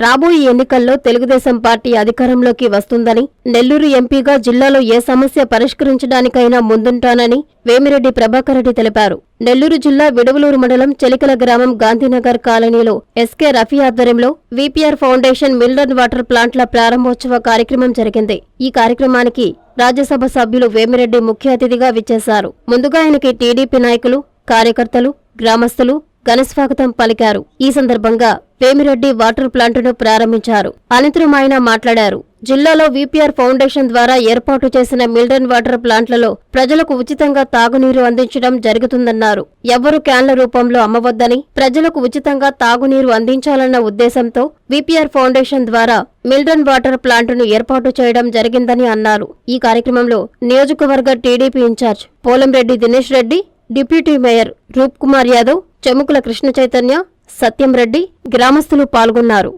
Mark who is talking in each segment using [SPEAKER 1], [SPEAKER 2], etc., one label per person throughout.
[SPEAKER 1] రాబోయే ఎన్నికల్లో తెలుగుదేశం పార్టీ అధికారంలోకి వస్తుందని నెల్లూరు ఎంపీగా జిల్లాలో ఏ సమస్య పరిష్కరించడానికైనా ముందుంటానని వేమిరెడ్డి ప్రభాకర్రెడ్డి తెలిపారు. నెల్లూరు జిల్లా విడవలూరు మండలం చెలికల గ్రామం గాంధీనగర్ కాలనీలో ఎస్కే రఫీ ఆధ్వర్యంలో విపిఆర్ ఫౌండేషన్ మిల్డన్ వాటర్ ప్లాంట్ల ప్రారంభోత్సవ కార్యక్రమం జరిగింది. ఈ కార్యక్రమానికి రాజ్యసభ సభ్యులు వేమిరెడ్డి ముఖ్య అతిథిగా విచ్చేశారు. ముందుగా ఆయనకి టీడీపీ నాయకులు కార్యకర్తలు గ్రామస్తులు ఘనస్వాగతం పలికారు. ఈ సందర్భంగా వేమిరెడ్డి వాటర్ ప్లాంటును ప్రారంభించారు. అనంతరం ఆయన మాట్లాడారు. జిల్లాలో విపిఆర్ ఫౌండేషన్ ద్వారా ఏర్పాటు చేసిన మిల్డన్ వాటర్ ప్లాంట్లలో ప్రజలకు ఉచితంగా తాగునీరు అందించడం జరుగుతుందన్నారు. ఎవ్వరూ క్యాన్ల రూపంలో అమ్మవద్దని ప్రజలకు ఉచితంగా తాగునీరు అందించాలన్న ఉద్దేశంతో విపిఆర్ ఫౌండేషన్ ద్వారా మిల్డన్ వాటర్ ప్లాంటును ఏర్పాటు చేయడం జరిగిందని అన్నారు. ఈ కార్యక్రమంలో నియోజకవర్గ TDP in charge Polamreddy Dinesh Reddy deputy mayor Roop Kumar Yadav Chemukula Krishna Chaitanya Satyam Reddy గ్రామస్తులు పాల్గొన్నారు.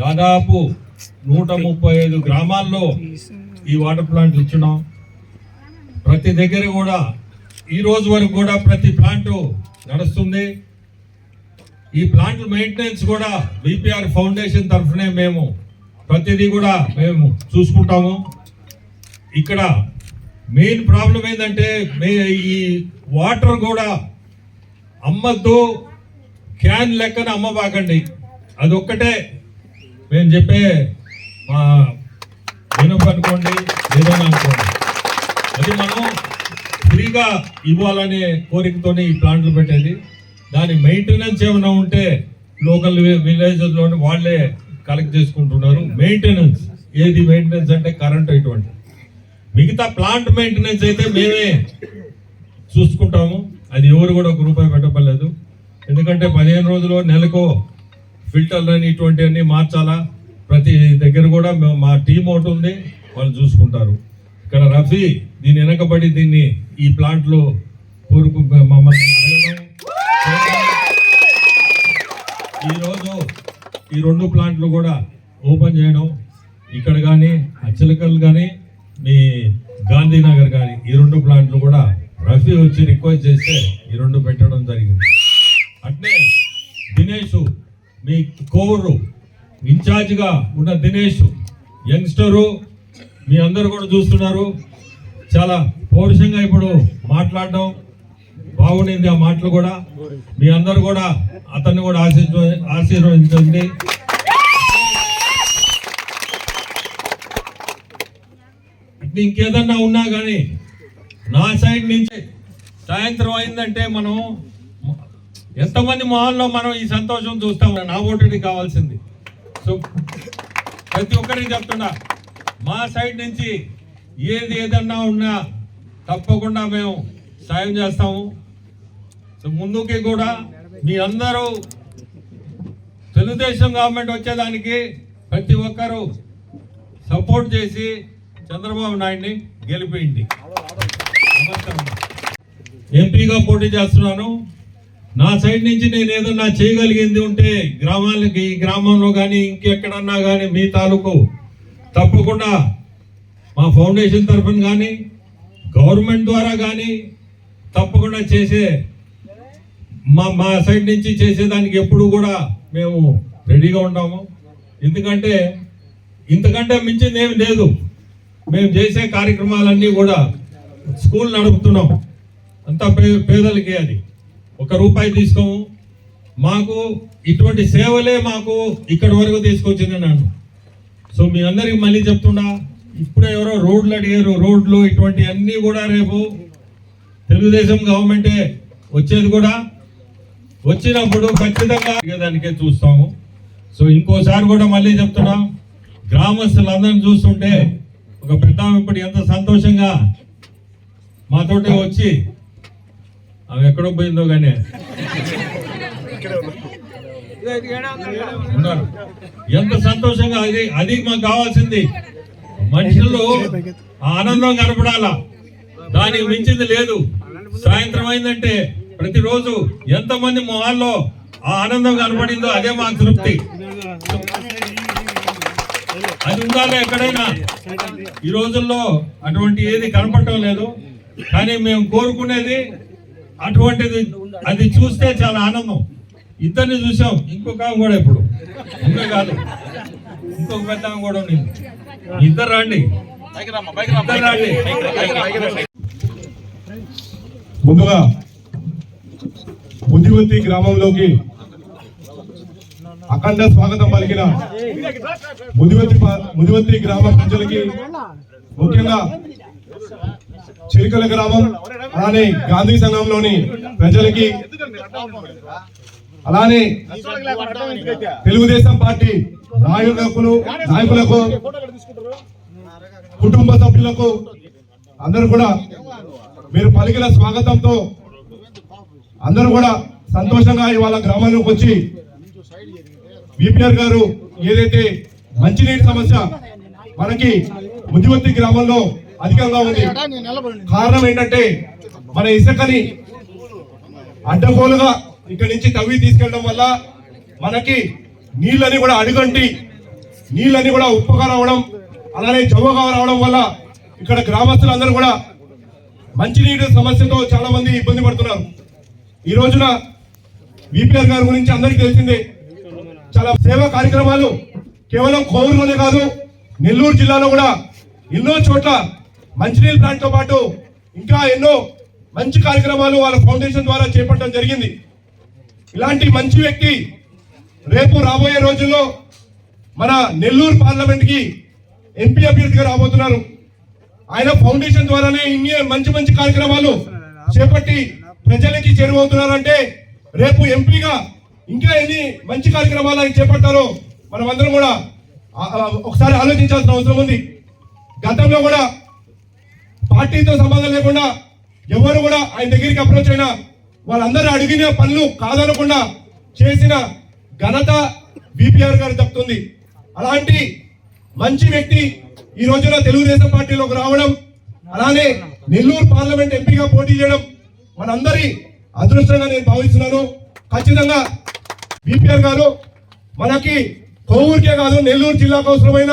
[SPEAKER 2] దాదాపు నూట ముప్పై ఐదు గ్రామాల్లో ఈ వాటర్ ప్లాంట్లు ఇచ్చినాం. ప్రతి దగ్గర కూడా ఈ రోజు వరకు కూడా ప్రతి ప్లాంట్ నడుస్తుంది. ఈ ప్లాంట్ మెయింటెనెన్స్ కూడా బీపీఆర్ ఫౌండేషన్ తరఫునే మేము ప్రతిదీ కూడా మేము చూసుకుంటాము. ఇక్కడ మెయిన్ ప్రాబ్లం ఏంటంటే మే ఈ వాటర్ కూడా అమ్మద్దు క్యాన్ లెక్కన అమ్మబాకండి. అది ఒక్కటే మేము చెప్పే మా వినపనుకోండి ఏదైనా అనుకోండి. అది మనం ఫ్రీగా ఇవ్వాలనే కోరికతోనే ఈ ప్లాంట్లు పెట్టేది. దాని మెయింటెనెన్స్ ఏమైనా ఉంటే లోకల్ విలేజెస్లోని వాళ్ళే కలెక్ట్ చేసుకుంటున్నారు. మెయింటెనెన్స్ ఏది మెయింటెనెన్స్ అంటే కరెంట్ ఇటువంటి మిగతా ప్లాంట్ మెయింటెనెన్స్ అయితే మేమే చూసుకుంటాము. అది ఎవరు కూడా ఒక రూపాయి పెట్టబడలేదు. ఎందుకంటే పదిహేను రోజులు నెలకు ఫిల్టర్లు అని ఇటువంటివన్నీ మార్చాలా? ప్రతి దగ్గర కూడా మేము- మా టీం ఒకటి ఉంది. వాళ్ళు చూసుకుంటారు. ఇక్కడ రఫీ దీని వెనకబడి దీన్ని ఈ ప్లాంట్లో పూర్పు మమ్మల్ని అడగడం ఈరోజు ఈ రెండు ప్లాంట్లు కూడా ఓపెన్ చేయడం ఇక్కడ కానీ అచ్చలకల్ కానీ మీ గాంధీనగర్ కానీ ఈ రెండు ప్లాంట్లు కూడా రఫీ వచ్చి రిక్వెస్ట్ చేస్తే ఈ రెండు పెట్టడం జరిగింది. అంటే దినేష్ మీ కోరు ఇన్ఛార్జ్గా ఉన్న దినేష్ యంగ్స్టరు మీ అందరు కూడా చూస్తున్నారు. చాలా పౌరుషంగా ఇప్పుడు మాట్లాడడం బాగుండింది ఆ మాటలు కూడా. మీ అందరు కూడా అతన్ని కూడా ఆశీర్వ ఆశీర్వదించండి. ఇంకేదన్నా ఉన్నా కానీ నా సైడ్ నుంచి సాయంత్రం అయిందంటే మనం ఎంతమంది మొహాల్లో మనం ఈ సంతోషం చూస్తాం నా ఓటుడి కావాల్సింది. సో ప్రతి ఒక్కరికి చెప్తున్నా మా సైడ్ నుంచి ఏది ఏదన్నా ఉన్నా తప్పకుండా మేము సాయం చేస్తాము. సో ముందుకి కూడా మీ అందరూ తెలుగుదేశం గవర్నమెంట్ వచ్చేదానికి ప్రతి ఒక్కరూ సపోర్ట్ చేసి చంద్రబాబు నాయుడిని గెలిపేయండి. ఎంపీగా పోటీ చేస్తున్నాను. నా సైడ్ నుంచి నేను ఏదన్నా చేయగలిగింది ఉంటే గ్రామాలకి ఈ గ్రామంలో కానీ ఇంకెక్కడన్నా కానీ మీ తాలూకు తప్పకుండా మా ఫౌండేషన్ తరఫున కానీ గవర్నమెంట్ ద్వారా కానీ తప్పకుండా చేసే మా మా సైడ్ నుంచి చేసేదానికి ఎప్పుడు కూడా మేము రెడీగా ఉంటాము. ఎందుకంటే ఇంతకంటే మించింది ఏమి లేదు. మేము చేసే కార్యక్రమాలన్నీ కూడా స్కూల్ నడుపుతున్నాం. అంతా పే పేదలకి అది. ఒక రూపాయి తీసుకోము. మాకు ఇటువంటి సేవలే మాకు ఇక్కడి వరకు తీసుకొచ్చింది నన్ను. సో మీ అందరికి మళ్ళీ చెప్తున్నా ఇప్పుడే ఎవరో రోడ్లు అడిగారు. రోడ్లు ఇటువంటి అన్నీ కూడా రేపు తెలుగుదేశం గవర్నమెంటే వచ్చేది కూడా. వచ్చినప్పుడు ఖచ్చితంగా దానికే చూస్తాము. సో ఇంకోసారి కూడా మళ్ళీ చెప్తున్నాం గ్రామస్తులందరిని చూస్తుంటే ఒక పెద్ద ఇప్పుడు ఎంత సంతోషంగా మాతోటి వచ్చి అవి ఎక్కడో పోయిందో కానీ ఉన్నారు. ఎంత సంతోషంగా అది అది మాకు కావాల్సింది. మనుషుల్లో ఆ ఆనందం కనపడాలా? దానికి మించింది లేదు. సాయంత్రం అయిందంటే ప్రతిరోజు ఎంతమంది మొహాల్లో ఆ ఆనందం కనపడిందో అదే మాకు తృప్తి. అది ఉండాలి ఎక్కడైనా. ఈ రోజుల్లో అటువంటి ఏది కనపడటం లేదు. కానీ మేము కోరుకునేది అటువంటిది. అది చూస్తే చాలా ఆనందం. ఇద్దరిని చూసాం. ఇంకొక కూడా ఇప్పుడు. ఇంకా కాదు. ఇంకొక పెద్ద కూడా ఉంది. ఇద్దరు రండి. ఇద్దరు రండి.
[SPEAKER 3] ముందుగా బుద్ధివతి గ్రామంలోకి అఖండ స్వాగతం పలికిన ముదివతి ముదివతి గ్రామ ప్రజలకి ముఖ్యంగా చిరికల గ్రామం అలానే గాంధీ సంఘంలోని ప్రజలకి అలానే తెలుగుదేశం పార్టీ నాయకులకు నాయకులకు కుటుంబ సభ్యులకు అందరూ కూడా మీరు పలికిన స్వాగతంతో అందరూ కూడా సంతోషంగా ఇవాళ గ్రామంలోకి వచ్చి బీపీఆర్ గారు ఏదైతే మంచినీటి సమస్య మనకి ముదివత్తి గ్రామంలో అధికంగా ఉంది. కారణం ఏంటంటే మన ఇసుకని అడ్డగోలుగా ఇక్కడి నుంచి తవ్వి తీసుకెళ్ళడం వల్ల మనకి నీళ్ళని కూడా అడుగంటి నీళ్ళని కూడా ఉప్పుగా రావడం అలానే చౌకగా రావడం వల్ల ఇక్కడ గ్రామస్తులందరూ కూడా మంచినీటి సమస్యతో చాలా మంది ఇబ్బంది పడుతున్నారు. ఈ రోజున విపిఆర్ గారి గురించి అందరికీ తెలిసిందే చాలా సేవా కార్యక్రమాలు కేవలం కోవూరులోనే కాదు నెల్లూరు జిల్లాలో కూడా ఎన్నో చోట్ల మంచినీళ్ళ ప్లాంట్తో పాటు ఇంకా ఎన్నో మంచి కార్యక్రమాలు వాళ్ళ ఫౌండేషన్ ద్వారా చేపట్టడం జరిగింది. ఇలాంటి మంచి వ్యక్తి రేపు రాబోయే రోజుల్లో మన నెల్లూరు పార్లమెంట్కి ఎంపీ అభ్యర్థిగా రాబోతున్నారు. ఆయన ఫౌండేషన్ ద్వారానే ఇన్ని మంచి మంచి కార్యక్రమాలు చేపట్టి ప్రజలకి చేరువవుతున్నారంటే రేపు ఎంపీగా ఇంకా ఎన్ని మంచి కార్యక్రమాలు ఆయన చేపట్టారో మనం అందరం కూడా ఒకసారి ఆలోచించాల్సిన అవసరం ఉంది. గతంలో కూడా పార్టీతో సంబంధం లేకుండా ఎవరు కూడా ఆయన దగ్గరికి అప్రోచ్ అయినా వాళ్ళందరూ అడిగిన పనులు కాదనకుండా చేసిన ఘనత బీపీఆర్ గారు దక్కుతుంది అలాంటి మంచి వ్యక్తి ఈ రోజున తెలుగుదేశం పార్టీలోకి రావడం అలానే నెల్లూరు పార్లమెంట్ ఎంపీగా పోటీ చేయడం మనందరి అదృష్టంగా నేను భావిస్తున్నాను. ఖచ్చితంగా బీపీఆర్ గారు మనకి కొవ్వూరికే కాదు నెల్లూరు జిల్లాకు అవసరమైన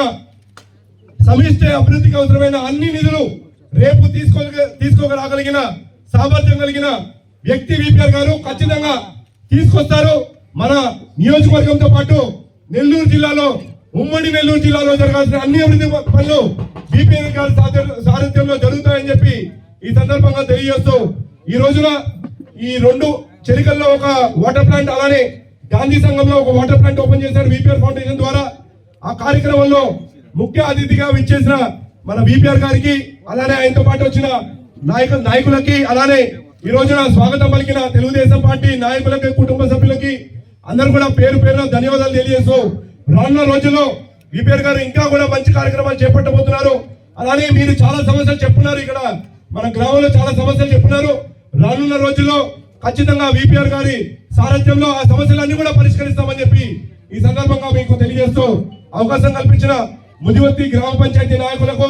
[SPEAKER 3] సమిష్ట అభివృద్ధికి అవసరమైన అన్ని నిధులు రేపు తీసుకో తీసుకోగలిగిన సామర్థ్యం కలిగిన వ్యక్తి విపిఆర్ గారు ఖచ్చితంగా తీసుకొస్తారు. మన నియోజకవర్గంతో పాటు నెల్లూరు జిల్లాలో ఉమ్మడి నెల్లూరు జిల్లాలో జరగాల్సిన అన్ని అభివృద్ధి పనులు బీపీఆర్ గారి సారథ్యంలో జరుగుతాయని చెప్పి ఈ సందర్భంగా తెలియజేస్తూ ఈ రోజున ఈ రెండు చెరికల్లో ఒక వాటర్ ప్లాంట్ అలానే గాంధీ సంఘంలో ఒక వాటర్ ప్లాంట్ ఓపెన్ చేశారు విపిఆర్ ఫౌండేషన్ ద్వారా. ఆ కార్యక్రమంలో ముఖ్య అతిథిగా విచ్చేసిన మన విపిఆర్ గారికి అలానే ఆయనతో పాటు వచ్చిన నాయక నాయకులకి అలానే ఈ రోజున స్వాగతం పలికిన తెలుగుదేశం పార్టీ నాయకులకి కుటుంబ సభ్యులకి అందరూ కూడా పేరు పేరున ధన్యవాదాలు తెలియజేస్తూ రానున్న రోజుల్లో విపేర్ గారు ఇంకా కూడా మంచి కార్యక్రమాలు చేపట్టబోతున్నారు. అలానే మీరు చాలా సమస్యలు చెప్పున్నారు ఇక్కడ. మన గ్రామంలో చాలా సమస్యలు చెప్పున్నారు. రానున్న రోజుల్లో ఖచ్చితంగా విపిఆర్ గారి సారథ్యంలో ఆ సమస్యలన్నీ కూడా పరిష్కరిస్తామని చెప్పి ఈ సందర్భంగా మీకు తెలియజేస్తూ అవకాశం కల్పించిన ముదివర్తి గ్రామ పంచాయతీ నాయకులకు